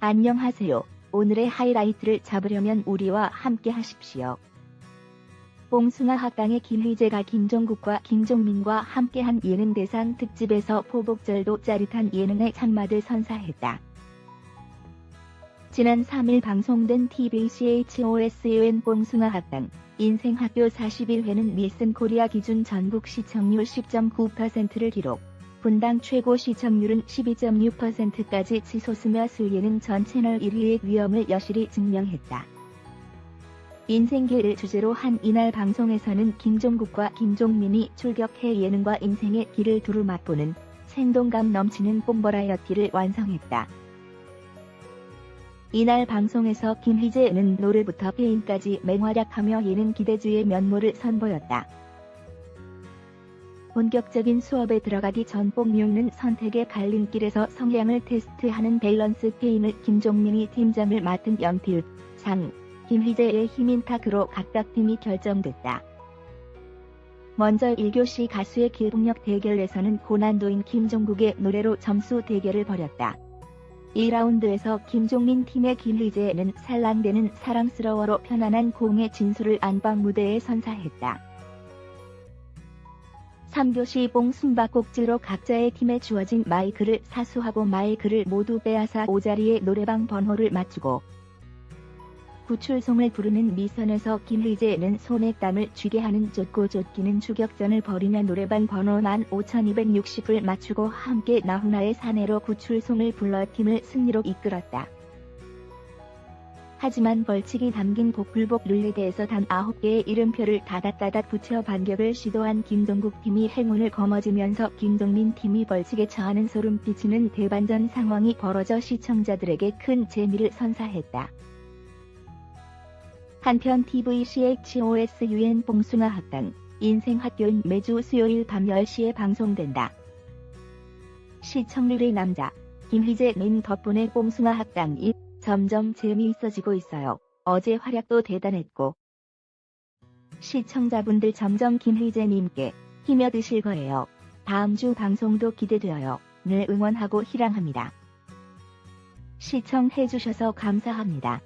안녕하세요. 오늘의 하이라이트를 잡으려면 우리와 함께 하십시오. 봉숭아 학당의 김희재가 김종국과 김종민과 함께한 예능 대상 특집에서 포복절도 짜릿한 예능의 참맛을 선사했다. 지난 3일 방송된 TBCHOSUN 봉숭아 학당 인생학교 41회는 밀슨 코리아 기준 전국 시청률 10.9%를 기록. 분당 최고 시청률은 12.6%까지 치솟으며 수예는 전 채널 1위의 위험을 여실히 증명했다. 인생길을 주제로 한 이날 방송에서는 김종국과 김종민이 출격해 예능과 인생의 길을 두루 맛보는 생동감 넘치는 뽕버라이어티를 완성했다. 이날 방송에서 김희재는 노래부터 페인까지 맹활약하며 예능 기대주의 면모를 선보였다. 본격적인 수업에 들어가기 전 뽕뮤는 선택의 갈림길에서 성향을 테스트하는 밸런스 페인을 김종민이 팀장을 맡은 영필, 장, 김희재의 힘인 타크로 각각 팀이 결정됐다. 먼저 1교시 가수의 길동력 대결에서는 고난도인 김종국의 노래로 점수 대결을 벌였다. 2라운드에서 김종민 팀의 김희재는 살랑대는 사랑스러워로 편안한 공의 진수를 안방 무대에 선사했다. 3교시 봉 숨바꼭질로 각자의 팀에 주어진 마이크를 사수하고 마이크를 모두 빼앗아 오자리에 노래방 번호를 맞추고 구출송을 부르는 미선에서 김희재는 손에 땀을 쥐게 하는 쫓고 쫓기는 추격전을 벌이며 노래방 번호 15,260을 맞추고 함께 나훈아의 사내로 구출송을 불러 팀을 승리로 이끌었다. 하지만 벌칙이 담긴 복불복 룰렛에서 단 9개의 이름표를 다닥다닥 붙여 반격을 시도한 김종국 팀이 행운을 거머쥐면서 김종민 팀이 벌칙에 처하는 소름 끼치는 대반전 상황이 벌어져 시청자들에게 큰 재미를 선사했다. 한편 TVCHOSUN 봉숭아 학당 인생학교는 매주 수요일 밤 10시에 방송된다. 시청률의 남자 김희재님 덕분에 봉숭아 학당이 점점 재미있어지고 있어요. 어제 활약도 대단했고 시청자분들 점점 김희재님께 힘여 드실 거예요. 다음 주 방송도 기대되어요. 늘 응원하고 희랑합니다. 시청해주셔서 감사합니다.